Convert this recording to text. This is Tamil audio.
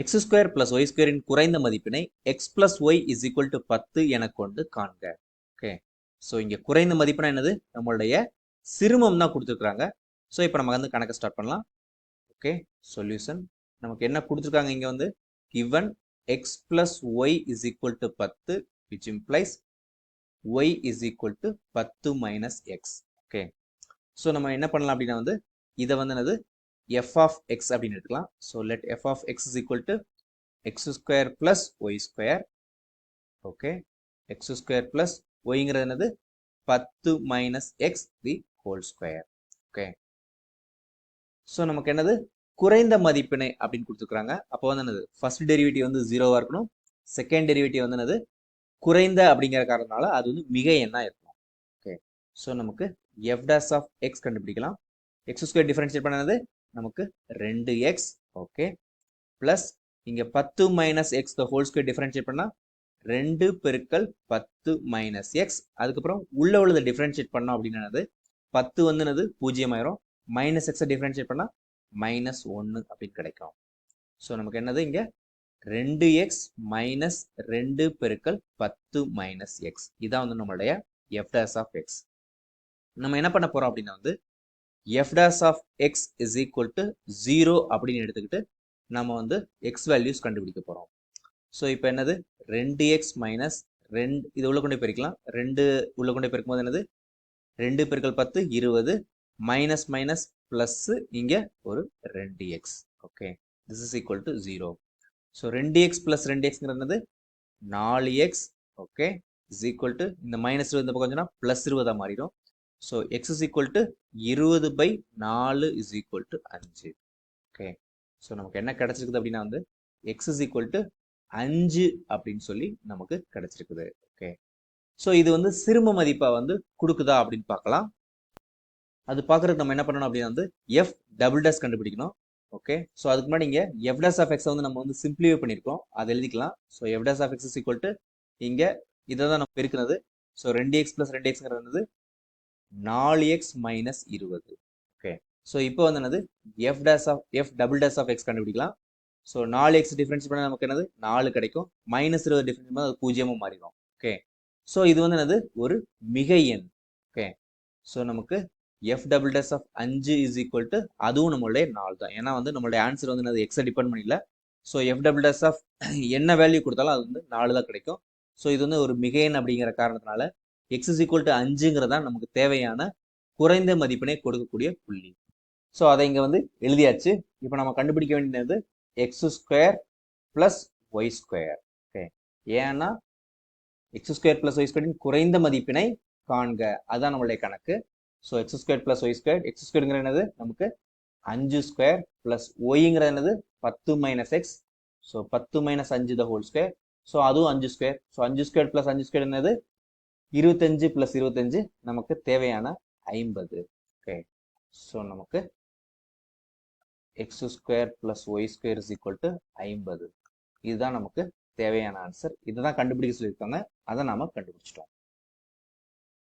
எக்ஸ் ஸ்கொயர் பிளஸ் ஒய் ஸ்கொயரின் குறைந்த மதிப்பினை x plus y is equal to பத்து என கொண்டு காண்க. ஓகே ஸோ இங்கே குறைந்த மதிப்புனா என்னது? நம்மளுடைய சிறுமம் தான் கொடுத்துருக்குறாங்க. ஸோ இப்போ நம்ம வந்து கணக்கு ஸ்டார்ட் பண்ணலாம். ஓகே சொல்யூஷன் நமக்கு என்ன கொடுத்துருக்காங்க இங்கே வந்து? Given x plus y is equal to பத்து which implies y is equal to பத்து மைனஸ் எக்ஸ் ஓகே ஸோ நம்ம என்ன பண்ணலாம் அப்படின்னா வந்து இதை வந்து என்னது? எஃப் ஆஃப் எக்ஸ் அப்படின்னு எடுக்கலாம் so let f of x is equal to x square plus y square okay x square plus ஒய்ங்கிறது என்னது? பத்து minus x the whole square okay so நமக்கு என்னது? குறைந்த மதிப்பினை அப்படின்னு கொடுத்துருக்குறாங்க. அப்போ வந்து என்னது? ஃபர்ஸ்ட் டெரிவேட்டிவ் வந்து ஜீரோவாக இருக்கணும். செகண்ட் டெரிவேட்டிவ் வந்து என்னது? குறைந்த அப்படிங்கிற காரணனால அது வந்து மிக எண்ணா இருக்கும். ஓகே ஸோ நமக்கு எஃப் டேஸ் ஆஃப் எக்ஸ் கண்டுபிடிக்கலாம். எக்ஸ் ஸ்கொயர் டிஃபரன்ஷியேட் பண்ணது நமக்கு ரெண்டு எக்ஸ் ஓகே ப்ளஸ் இங்கே பத்து minus x the whole square differentiate பண்ணால் ரெண்டு பெருக்கல் பத்து மைனஸ் எக்ஸ் அதுக்கப்புறம் உள்ள உள்ளதை டிஃப்ரென்ஷியேட் பண்ணோம் அப்படின்னது பத்து வந்து என்னது? பூஜ்ஜியம் ஆயிரும் மைனஸ் எக்ஸை டிஃப்ரென்ஷியேட் பண்ணால் மைனஸ் ஒன்று அப்படின்னு கிடைக்கும். ஸோ நமக்கு என்னது இங்கே? ரெண்டு எக்ஸ் மைனஸ் ரெண்டு பெருக்கல் பத்து மைனஸ் எக்ஸ் இதான் வந்து நம்மளுடைய எஃப்டஸ் ஆஃப் எக்ஸ் நம்ம என்ன பண்ண போகிறோம் அப்படின்னா வந்து f dash of x is equal to zero அப்படின்னு எடுத்துக்கிட்டு நம்ம வந்து எக்ஸ் வேல்யூஸ் கண்டுபிடிக்க போகிறோம் ஸோ இப்போ என்னது? ரெண்டு எக்ஸ் மைனஸ் ரெண்டு இது உள்ள கொண்டு பெருக்கலாம். ரெண்டு உள்ள கொண்டு பெருக்கும் போது என்னது? ரெண்டு பெருக்கல் பத்து இருபது மைனஸ் மைனஸ் ப்ளஸ்ஸு இங்கே ஒரு ரெண்டு x okay this is equal to zero so ரெண்டு எக்ஸ் ப்ளஸ் ரெண்டு எக்ஸ்ங்கிறது நாலு x okay is equal to இந்த மைனஸ் இருபது இந்த பக்கம் கொஞ்சம்னா ப்ளஸ் இருபதாக மாறிடும். So x is equal to இருபது பை நாலு இஸ் ஈக்குவல் டு அஞ்சு. ஓகே ஸோ நமக்கு என்ன கிடைச்சிருக்குது அப்படின்னா வந்து எக்ஸ் இஸ் ஈக்குவல் டு அஞ்சு அப்படின்னு சொல்லி நமக்கு கிடைச்சிருக்குது. ஓகே ஸோ இது வந்து சிறும மதிப்பை வந்து கொடுக்குதா அப்படின்னு பார்க்கலாம். அது பார்க்குறதுக்கு நம்ம என்ன பண்ணணும் அப்படின்னா வந்து எஃப் டபுள் டேஸ் கண்டுபிடிக்கணும். ஓகே ஸோ அதுக்கு முன்னாடி இங்கே எஃப் டேஸ் ஆஃப் எக்ஸை வந்து நம்ம வந்து சிம்பிளிஃபை பண்ணியிருக்கோம் அதை எழுதிக்கலாம். So F dash of X is equal to இங்கே இதை தான் நம்ம பெருக்கிறது ஸோ ரெண்டு எக்ஸ் ப்ளஸ் ரெண்டு எக்ஸ்ங்கிறது நாலு எக்ஸ் மைனஸ் இருபது. ஓகே ஸோ இப்போ வந்து என்னது? F dash of f double dash of x கண்டுபிடிக்கலாம். ஸோ நாலு எக்ஸ் டிஃப்ரென்ஸ் பண்ணால் நமக்கு என்னது? நாலு கிடைக்கும். மைனஸ் இருபது டிஃப்ரென்ஸ் பண்ணால் அது பூஜ்ஜியமும் மாறிடும். ஓகே ஸோ இது வந்து என்னது? ஒரு மிகை எண். ஓகே ஸோ நமக்கு எஃப் டபுள் டேஸ் ஆஃப் அஞ்சு இஸ் ஈக்குவல் டு அதுவும் நம்மளுடைய நாலு தான். ஏன்னா வந்து நம்மளுடைய ஆன்சர் வந்து என்னது? எக்ஸை டிபெண்ட் பண்ணல so f double dash of என்ன வேல்யூ கொடுத்தாலும் அது வந்து நாலு தான் கிடைக்கும். ஸோ இது வந்து ஒரு மிகையன் அப்படிங்கிற காரணத்தினால எக்ஸ் இஸ் ஈக்குவல் டு அஞ்சுங்கிறதா நமக்கு தேவையான குறைந்த மதிப்பினை கொடுக்கக்கூடிய புள்ளி. ஸோ அதை இங்கே வந்து எழுதியாச்சு. இப்போ நம்ம கண்டுபிடிக்க வேண்டியது x square plus y square okay ஏன்னா எக்ஸ் ஸ்கொயர் ப்ளஸ் ஒய் ஸ்கொயரின் குறைந்த மதிப்பினை காண்க. அதுதான் நம்மளுடைய கணக்கு. So x square plus y square x ஸ்கொயருங்கிற என்னது? நமக்கு அஞ்சு ஸ்கொயர் ப்ளஸ் ஒய்ங்கிறது என்னது? பத்து மைனஸ் எக்ஸ் ஸோ பத்து மைனஸ் அஞ்சு த ஹோல் ஸ்கொயர் ஸோ அதுவும் அஞ்சு ஸ்கொயர் ஸோ அஞ்சு ஸ்கொயர் ப்ளஸ் அஞ்சு ஸ்கொயர் என்னது? இருபத்தஞ்சு பிளஸ் இருபத்தஞ்சு நமக்கு தேவையான ஐம்பது. ஓகே ஸோ நமக்கு x square plus y square is equal to ஐம்பது. இதுதான் நமக்கு தேவையான ஆன்சர் இதுதான் கண்டுபிடிக்க சொல்லியிருக்காங்க. அதை நாம கண்டுபிடிச்சிட்டோம்.